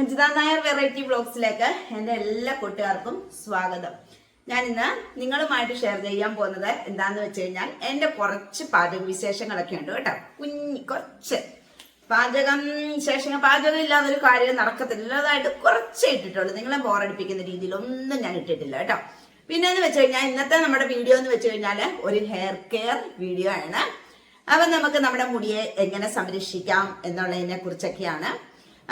Ajitha Nair variety ബ്ലോഗ്സിലേക്ക് എന്റെ എല്ലാ കൂട്ടുകാർക്കും സ്വാഗതം. ഞാൻ ഇന്ന് നിങ്ങളുമായിട്ട് ഷെയർ ചെയ്യാൻ പോകുന്നത് എന്താന്ന് വെച്ച് കഴിഞ്ഞാൽ എന്റെ കുറച്ച് പാചക വിശേഷങ്ങളൊക്കെ ഉണ്ട് കേട്ടോ. കുഞ്ഞി കുറച്ച്. പാചകം വിശേഷങ്ങൾ പാചകം ഇല്ലാതൊരു കാര്യം നടക്കത്തില്ല അതായത് കുറച്ച് ഇട്ടിട്ടുള്ളൂ. നിങ്ങളെ ബോറടിപ്പിക്കുന്ന രീതിയിലൊന്നും ഞാൻ ഇട്ടിട്ടില്ല കേട്ടോ. പിന്നെ എന്ന് വെച്ച് കഴിഞ്ഞാൽ ഇന്നത്തെ നമ്മുടെ വീഡിയോ എന്ന് വെച്ച് കഴിഞ്ഞാൽ ഒരു ഹെയർ കെയർ വീഡിയോ ആണ്. അപ്പം നമുക്ക് നമ്മുടെ മുടിയെ എങ്ങനെ സംരക്ഷിക്കാം എന്നുള്ളതിനെ കുറിച്ചൊക്കെയാണ്.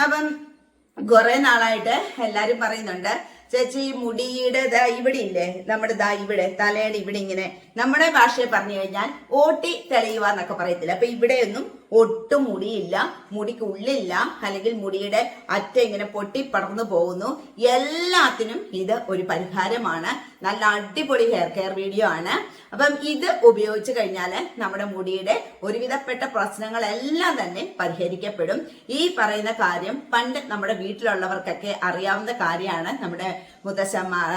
അപ്പം കുറെ നാളായിട്ട് എല്ലാരും പറയുന്നുണ്ട് ചേച്ചി മുടിയുടെ ദാ ഇവിടെ ഇല്ലേ നമ്മുടെ ദാ ഇവിടെ തലയുടെ ഇവിടെ ഇങ്ങനെ. നമ്മുടെ ഭാഷയെ പറഞ്ഞു കഴിഞ്ഞാൽ ഓട്ടി തെളിയുക എന്നൊക്കെ പറയത്തില്ല. അപ്പൊ ഇവിടെയൊന്നും ഒട്ടും മുടിയില്ല മുടിക്ക് ഉള്ളില്ല അല്ലെങ്കിൽ മുടിയുടെ അറ്റ ഇങ്ങനെ പൊട്ടി പടർന്നു പോകുന്നു. എല്ലാത്തിനും ഇത് ഒരു പരിഹാരമാണ്. നല്ല അടിപൊളി ഹെയർ കെയർ വീഡിയോ ആണ്. അപ്പം ഇത് ഉപയോഗിച്ച് കഴിഞ്ഞാൽ നമ്മുടെ മുടിയുടെ ഒരുവിധപ്പെട്ട പ്രശ്നങ്ങളെല്ലാം തന്നെ പരിഹരിക്കപ്പെടും. ഈ പറയുന്ന കാര്യം പണ്ട് നമ്മുടെ വീട്ടിലുള്ളവർക്കൊക്കെ അറിയാവുന്ന കാര്യമാണ്. നമ്മുടെ മുത്തശ്ശന്മാർ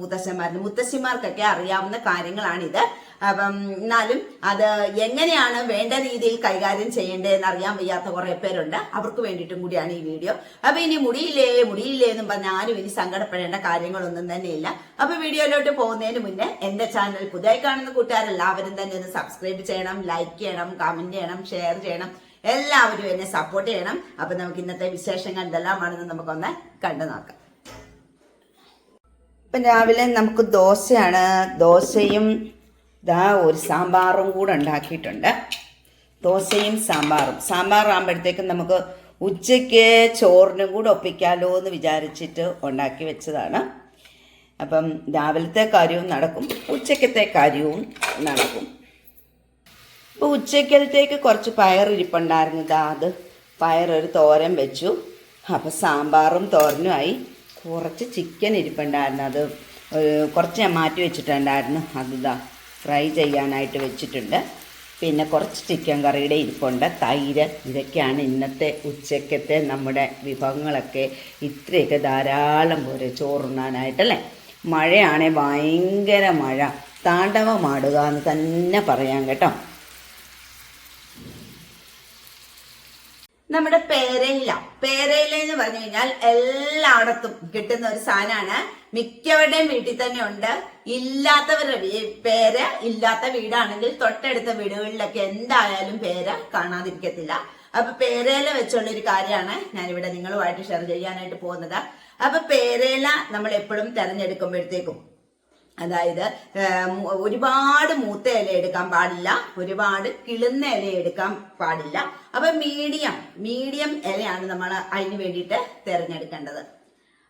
മുത്തശ്ശന്മാർ മുത്തശ്ശിമാർക്കൊക്കെ അറിയാവുന്ന കാര്യങ്ങളാണിത്. അപ്പം എന്നാലും അത് എങ്ങനെയാണ് വേണ്ട രീതിയിൽ കൈകാര്യം ചെയ്യേണ്ടതെന്ന് അറിയാൻ വയ്യാത്ത കുറെ പേരുണ്ട്. അവർക്ക് വേണ്ടിയിട്ടും കൂടിയാണ് ഈ വീഡിയോ. അപ്പൊ ഇനി മുടിയില്ലേ മുടിയില്ലേ എന്നും പറഞ്ഞ ആരും ഇനി സങ്കടപ്പെടേണ്ട കാര്യങ്ങളൊന്നും തന്നെയില്ല. അപ്പൊ വീഡിയോയിലോട്ട് പോകുന്നതിന് മുന്നേ എന്റെ ചാനൽ പുതിയ കാണുന്ന കൂട്ടുകാരെല്ലാവരും തന്നെ ഒന്ന് സബ്സ്ക്രൈബ് ചെയ്യണം ലൈക്ക് ചെയ്യണം കമന്റ് ചെയ്യണം ഷെയർ ചെയ്യണം. എല്ലാവരും എന്നെ സപ്പോർട്ട് ചെയ്യണം. അപ്പൊ നമുക്ക് ഇന്നത്തെ വിശേഷങ്ങൾ എന്തെല്ലാമാണെന്ന് നമുക്കൊന്ന് കണ്ടു നോക്കാം. ഇപ്പം രാവിലെ നമുക്ക് ദോശയാണ്. ദോശയും ദാ ഒരു സാമ്പാറും കൂടെ ഉണ്ടാക്കിയിട്ടുണ്ട്. ദോശയും സാമ്പാറും. സാമ്പാർ ആകുമ്പോഴത്തേക്കും നമുക്ക് ഉച്ചയ്ക്ക് ചോറിനും കൂടെ ഒപ്പിക്കാലോ എന്ന് വിചാരിച്ചിട്ട് ഉണ്ടാക്കി വെച്ചതാണ്. അപ്പം രാവിലത്തെ കാര്യവും നടക്കും ഉച്ചക്കത്തെ കാര്യവും നടക്കും. ഇപ്പോൾ ഉച്ചക്കലത്തേക്ക് കുറച്ച് പയർ ഇരിപ്പുണ്ടായിരുന്നു ഇതാ അത് പയർ ഒരു തോരൻ വെച്ചു. അപ്പോൾ സാമ്പാറും തോരനുമായി കുറച്ച് ചിക്കൻ ഇരിപ്പുണ്ടായിരുന്നു. അത് കുറച്ച് ഞാൻ മാറ്റി വെച്ചിട്ടുണ്ടായിരുന്നു. അതിതാ ഫ്രൈ ചെയ്യാനായിട്ട് വെച്ചിട്ടുണ്ട്. പിന്നെ കുറച്ച് ചിക്കൻ കറിയുടെ ഇരിപ്പുണ്ട്. തൈര് ഇതൊക്കെയാണ് ഇന്നത്തെ ഉച്ചക്കത്തെ നമ്മുടെ വിഭവങ്ങളൊക്കെ. ഇത്രയൊക്കെ ധാരാളം പോരെ ചോറുണ്ണാനായിട്ടല്ലേ? മഴയാണെ ഭയങ്കര മഴ. താണ്ഡവമാടുക എന്ന് തന്നെ പറയാം കേട്ടോ. നമ്മുടെ പേരയില. പേരയില എന്ന് പറഞ്ഞു കഴിഞ്ഞാൽ എല്ലായിടത്തും കിട്ടുന്ന ഒരു സാധനമാണ്. മിക്കവരുടെയും വീട്ടിൽ തന്നെ ഉണ്ട്. ഇല്ലാത്തവരുടെ പേര് ഇല്ലാത്ത വീടാണെങ്കിൽ തൊട്ടടുത്ത വീടുകളിലൊക്കെ എന്തായാലും പേര കാണാതിരിക്കത്തില്ല. അപ്പൊ പേരയില വെച്ചുള്ള ഒരു കാര്യമാണ് ഇവിടെ നിങ്ങളുമായിട്ട് ഷെയർ ചെയ്യാനായിട്ട് പോകുന്നത്. അപ്പൊ പേരയില നമ്മൾ എപ്പോഴും തെരഞ്ഞെടുക്കുമ്പോഴത്തേക്കും അതായത് ഒരുപാട് മൂത്ത ഇല എടുക്കാൻ പാടില്ല ഒരുപാട് കിളുന്ന ഇല എടുക്കാൻ പാടില്ല. അപ്പൊ മീഡിയം മീഡിയം ഇലയാണ് നമ്മൾ അതിന് വേണ്ടിയിട്ട് തിരഞ്ഞെടുക്കേണ്ടത്.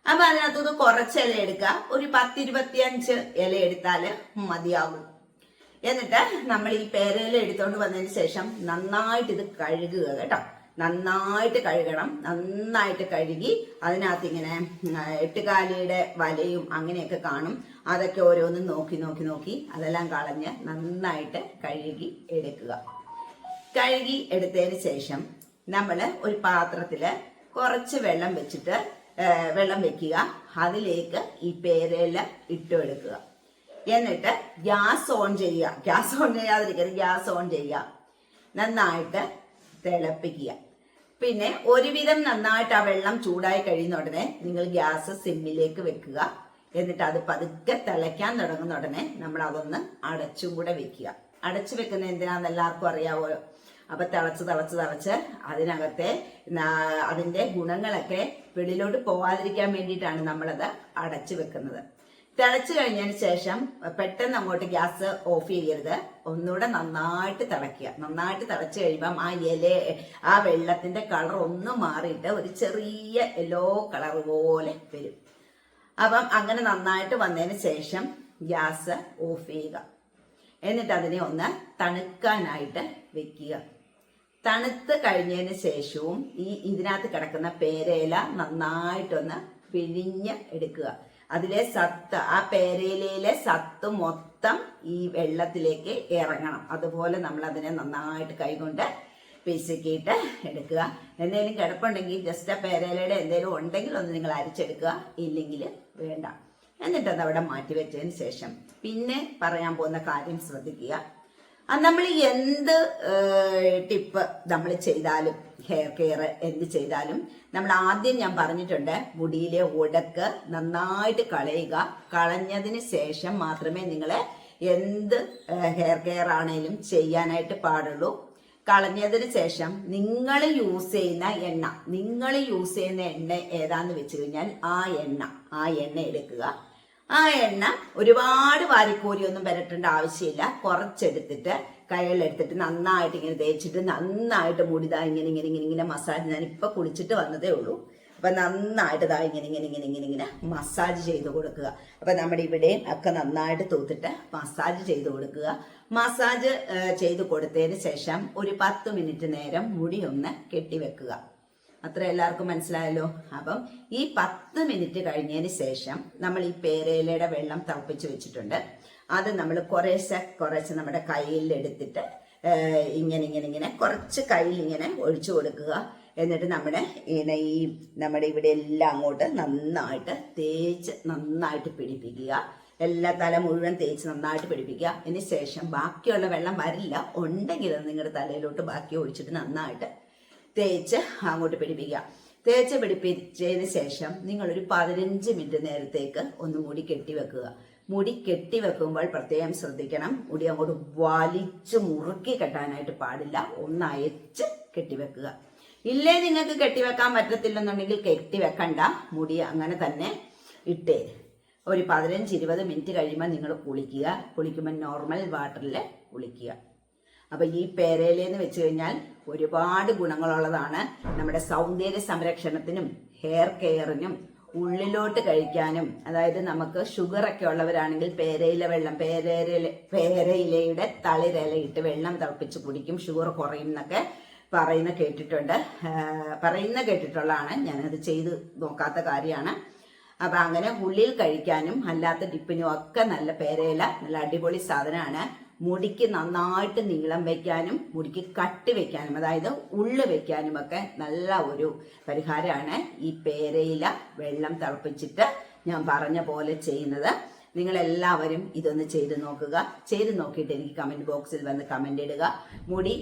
അപ്പൊ അതിനകത്തുനിന്ന് കുറച്ച് ഇല എടുക്കുക. ഒരു പത്തിരുപത്തിയഞ്ച് ഇല എടുത്താൽ മതിയാകും. എന്നിട്ട് നമ്മൾ ഈ പേരയില എടുത്തോണ്ട് വന്നതിന് ശേഷം നന്നായിട്ട് ഇത് കഴുകുക കേട്ടോ. നന്നായിട്ട് കഴുകണം. നന്നായിട്ട് കഴുകി അതിനകത്ത് ഇങ്ങനെ എട്ടുകാലിയുടെ വലയും അങ്ങനെയൊക്കെ കാണും. അതൊക്കെ ഓരോന്നും നോക്കി നോക്കി നോക്കി അതെല്ലാം കളഞ്ഞ് നന്നായിട്ട് കഴുകി എടുക്കുക. കഴുകി എടുത്തതിന് ശേഷം നമ്മൾ ഒരു പാത്രത്തിൽ കുറച്ച് വെള്ളം വെച്ചിട്ട് വെള്ളം വെക്കുക. അതിലേക്ക് ഈ പേരയില ഇട്ട് എടുക്കുക എന്നിട്ട് ഗ്യാസ് ഓൺ ചെയ്യുക. ഗ്യാസ് ഓൺ ചെയ്യാതിരിക്കരുത്. ഗ്യാസ് ഓൺ ചെയ്യുക. നന്നായിട്ട് തിളപ്പിക്കുക. പിന്നെ ഒരുവിധം നന്നായിട്ട് ആ വെള്ളം ചൂടായി കഴിയുന്ന ഉടനെ നിങ്ങൾ ഗ്യാസ് സിമ്മിലേക്ക് വെക്കുക. എന്നിട്ട് അത് പതുക്കെ തിളയ്ക്കാൻ തുടങ്ങുന്ന ഉടനെ നമ്മൾ അതൊന്ന് അടച്ചും കൂടെ വെക്കുക. അടച്ചു വെക്കുന്ന എന്തിനാന്ന് എല്ലാവർക്കും അറിയാവോ? അപ്പൊ തിളച്ച് തിളച്ച് തിളച്ച് അതിനകത്തെ അതിന്റെ ഗുണങ്ങളൊക്കെ വെളിയിലോട്ട് പോവാതിരിക്കാൻ വേണ്ടിയിട്ടാണ് നമ്മളത് അടച്ചു വെക്കുന്നത്. തിളച്ചു കഴിഞ്ഞതിന് ശേഷം പെട്ടെന്ന് അങ്ങോട്ട് ഗ്യാസ് ഓഫ് ചെയ്യരുത്. ഒന്നുകൂടെ നന്നായിട്ട് തിളയ്ക്കുക. നന്നായിട്ട് തിളച്ചു കഴിയുമ്പം ആ ഇല ആ വെള്ളത്തിന്റെ കളർ ഒന്ന് മാറിയിട്ട് ഒരു ചെറിയ യെല്ലോ കളർ പോലെ വരും. അപ്പം അങ്ങനെ നന്നായിട്ട് വന്നതിന് ശേഷം ഗ്യാസ് ഓഫ് ചെയ്യുക. എന്നിട്ട് അതിനെ ഒന്ന് തണുക്കാനായിട്ട് വെക്കുക. തണുത്ത് കഴിഞ്ഞതിന് ശേഷവും ഈ ഇതിനകത്ത് കിടക്കുന്ന പേരയില നന്നായിട്ടൊന്ന് പിഴിഞ്ഞ് എടുക്കുക. അതിലെ സത്ത് ആ പേരയിലയിലെ സത്ത് മൊത്തം ഈ വെള്ളത്തിലേക്ക് ഇറങ്ങണം. അതുപോലെ നമ്മൾ അതിനെ നന്നായിട്ട് കൈകൊണ്ട് പിശുക്കിയിട്ട് എടുക്കുക. എന്തെങ്കിലും കിടപ്പുണ്ടെങ്കിൽ ജസ്റ്റ് ആ പേരയിലയുടെ എന്തെങ്കിലും ഉണ്ടെങ്കിൽ ഒന്ന് നിങ്ങൾ അരിച്ചെടുക്കുക. ഇല്ലെങ്കിൽ വേണ്ട. എന്നിട്ട് അത് അവിടെ മാറ്റി വെച്ചതിന് ശേഷം പിന്നെ പറയാൻ പോകുന്ന കാര്യം ശ്രദ്ധിക്കുക. നമ്മൾ എന്ത് ടിപ്പ് നമ്മൾ ചെയ്താലും ഹെയർ കെയർ എന്ത് ചെയ്താലും നമ്മൾ ആദ്യം ഞാൻ പറഞ്ഞിട്ടുണ്ട് മുടിയിലെ ഉടക്ക് നന്നായിട്ട് കളയുക. കളഞ്ഞതിന് ശേഷം മാത്രമേ നിങ്ങൾ എന്ത് ഹെയർ കെയർ ആണെങ്കിലും ചെയ്യാനായിട്ട് പാടുള്ളൂ. കളഞ്ഞതിന് ശേഷം നിങ്ങൾ യൂസ് ചെയ്യുന്ന എണ്ണ നിങ്ങൾ യൂസ് ചെയ്യുന്ന എണ്ണ ഏതാന്ന് വെച്ച് കഴിഞ്ഞാൽ ആ എണ്ണ ആ എണ്ണ എടുക്കുക. ആ എണ്ണ ഒരുപാട് വാരിക്കോരി ഒന്നും വരട്ടേണ്ട ആവശ്യമില്ല. കുറച്ചെടുത്തിട്ട് കയ്യിലെടുത്തിട്ട് നന്നായിട്ട് ഇങ്ങനെ തേച്ചിട്ട് നന്നായിട്ട് മുടിതാ ഇങ്ങനെ ഇങ്ങനെ ഇങ്ങനെ ഇങ്ങനെ മസാജ് ഇപ്പൊ കുളിച്ചിട്ട് വന്നതേ ഉള്ളൂ. അപ്പൊ നന്നായിട്ട് ഇതാ ഇങ്ങനെ ഇങ്ങനെ ഇങ്ങനെ ഇങ്ങനെ ഇങ്ങനെ മസാജ് ചെയ്ത് കൊടുക്കുക. അപ്പൊ നമ്മുടെ ഇവിടെയും ഒക്കെ നന്നായിട്ട് തൂത്തിട്ട് മസാജ് ചെയ്ത് കൊടുക്കുക. മസാജ് ചെയ്ത് കൊടുത്തതിന് ശേഷം ഒരു പത്ത് മിനിറ്റ് നേരം മുടി ഒന്ന് കെട്ടിവെക്കുക. അത്ര എല്ലാവർക്കും മനസ്സിലായല്ലോ? അപ്പം ഈ പത്ത് മിനിറ്റ് കഴിഞ്ഞതിന് ശേഷം നമ്മൾ ഈ പേരയിലയുടെ വെള്ളം തിളപ്പിച്ച് വെച്ചിട്ടുണ്ട്. അത് നമ്മൾ കുറേശ്ശെ കുറേശ്ശെ നമ്മുടെ കയ്യിൽ എടുത്തിട്ട് ഇങ്ങനെ ഇങ്ങനെ ഇങ്ങനെ കുറച്ച് കയ്യിൽ ഇങ്ങനെ ഒഴിച്ചു കൊടുക്കുക. എന്നിട്ട് നമ്മുടെ ഈ നമ്മുടെ ഇവിടെ എല്ലാം അങ്ങോട്ട് നന്നായിട്ട് തേച്ച് നന്നായിട്ട് പിടിപ്പിക്കുക. എല്ലാ തല മുഴുവൻ തേച്ച് നന്നായിട്ട് പിടിപ്പിക്കുക. അതിന് ശേഷം ബാക്കിയുള്ള വെള്ളം വരില്ല. ഉണ്ടെങ്കിൽ നിങ്ങളുടെ തലയിലോട്ട് ബാക്കി ഒഴിച്ചിട്ട് നന്നായിട്ട് തേച്ച് അങ്ങോട്ട് പിടിപ്പിക്കുക. തേച്ച് പിടിപ്പിച്ചതിന് ശേഷം നിങ്ങൾ ഒരു പതിനഞ്ച് മിനിറ്റ് നേരത്തേക്ക് ഒന്ന് മുടി കെട്ടി വെക്കുക. മുടി കെട്ടി വെക്കുമ്പോൾ പ്രത്യേകം ശ്രദ്ധിക്കണം. മുടി അങ്ങോട്ട് വലിച്ച് മുറുക്കി കെട്ടാനായിട്ട് പാടില്ല. ഒന്ന് അയച്ച് കെട്ടിവെക്കുക ഇല്ലേ നിങ്ങൾക്ക് കെട്ടിവെക്കാൻ പറ്റത്തില്ലെന്നുണ്ടെങ്കിൽ കെട്ടി വെക്കണ്ട. മുടി അങ്ങനെ തന്നെ ഇട്ടേ. ഒരു പതിനഞ്ച് ഇരുപത് മിനിറ്റ് കഴിയുമ്പോൾ നിങ്ങൾ കുളിക്കുക. കുളിക്കുമ്പോൾ നോർമൽ വാട്ടറിൽ കുളിക്കുക. അപ്പൊ ഈ പേരയിലെന്ന് വെച്ച് കഴിഞ്ഞാൽ ഒരുപാട് ഗുണങ്ങളുള്ളതാണ് നമ്മുടെ സൗന്ദര്യ സംരക്ഷണത്തിനും ഹെയർ കെയറിനും ഉള്ളിലോട്ട് കഴിക്കാനും അതായത് നമുക്ക് ഷുഗർ ഒക്കെ ഉള്ളവരാണെങ്കിൽ പേരയില വെള്ളം പേരയില പേരയിലയുടെ തളിരിലയിട്ട് വെള്ളം തിളപ്പിച്ച് കുടിക്കും. ഷുഗർ കുറയും എന്നൊക്കെ പറയുന്ന കേട്ടിട്ടുണ്ട്. പറയുന്ന കേട്ടിട്ടുള്ളതാണ്. ഞാനത് ചെയ്ത് നോക്കാത്ത കാര്യമാണ്. അപ്പൊ അങ്ങനെ ഉള്ളിൽ കഴിക്കാനും അല്ലാത്ത ഡിപ്പിനും ഒക്കെ നല്ല പേരയില നല്ല അടിപൊളി സാധനമാണ്. മുടിക്ക് നന്നായിട്ട് നീളം വെക്കാനും മുടിക്ക് കട്ടി വെക്കാനും അതായത് ഉള്ളു വെക്കാനും ഒക്കെ നല്ല ഒരു പരിഹാരമാണ് ഈ പേരയില വെള്ളം തിളപ്പിച്ചിട്ട് ഞാൻ പറഞ്ഞ പോലെ ചെയ്യുന്നത്. നിങ്ങൾ എല്ലാവരും ഇതൊന്ന് ചെയ്ത് നോക്കുക. ചെയ്ത് നോക്കിയിട്ട് എനിക്ക് കമന്റ് ബോക്സിൽ വന്ന് കമന്റ് ഇടുക. മുടി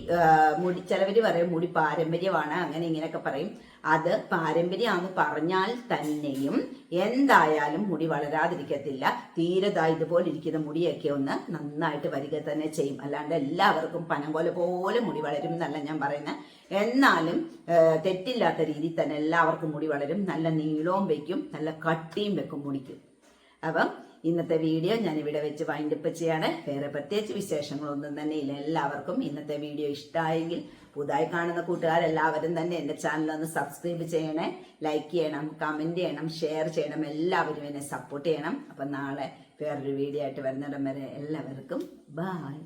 മുടി ചിലവർ പറയും മുടി പാരമ്പര്യമാണ് അങ്ങനെ ഇങ്ങനെയൊക്കെ പറയും. അത് പാരമ്പര്യമാണെന്ന് പറഞ്ഞാൽ തന്നെയും എന്തായാലും മുടി വളരാതിരിക്കത്തില്ല. തീരതായി ഇതുപോലെ ഇരിക്കുന്ന മുടിയൊക്കെ ഒന്ന് നന്നായിട്ട് വരിക തന്നെ ചെയ്യും. അല്ലാണ്ട് എല്ലാവർക്കും പനം പോലെ പോലെ മുടി വളരും എന്നല്ല ഞാൻ പറയുന്നത് എന്നാലും തെറ്റില്ലാത്ത രീതിയിൽ തന്നെ എല്ലാവർക്കും മുടി വളരും. നല്ല നീളവും വെക്കും നല്ല കട്ടിയും വെക്കും മുടിക്കും. അപ്പം ഇന്നത്തെ വീഡിയോ ഞാൻ ഇവിടെ വെച്ച് വൈൻഡപ്പ് ചെയ്യാണ്. വേറെ പ്രത്യേകിച്ച് വിശേഷങ്ങളൊന്നും തന്നെ ഇല്ല. എല്ലാവർക്കും ഇന്നത്തെ വീഡിയോ ഇഷ്ടമായെങ്കിൽ പുതുതായി കാണുന്ന കൂട്ടുകാരെല്ലാവരും തന്നെ എന്റെ ചാനൽ ഒന്ന് സബ്സ്ക്രൈബ് ചെയ്യണേ. ലൈക്ക് ചെയ്യണം കമന്റ് ചെയ്യണം ഷെയർ ചെയ്യണം. എല്ലാവരും എന്നെ സപ്പോർട്ട് ചെയ്യണം. അപ്പം നാളെ വേറൊരു വീഡിയോ ആയിട്ട് വരുന്നിടം വരെ എല്ലാവർക്കും ബായ്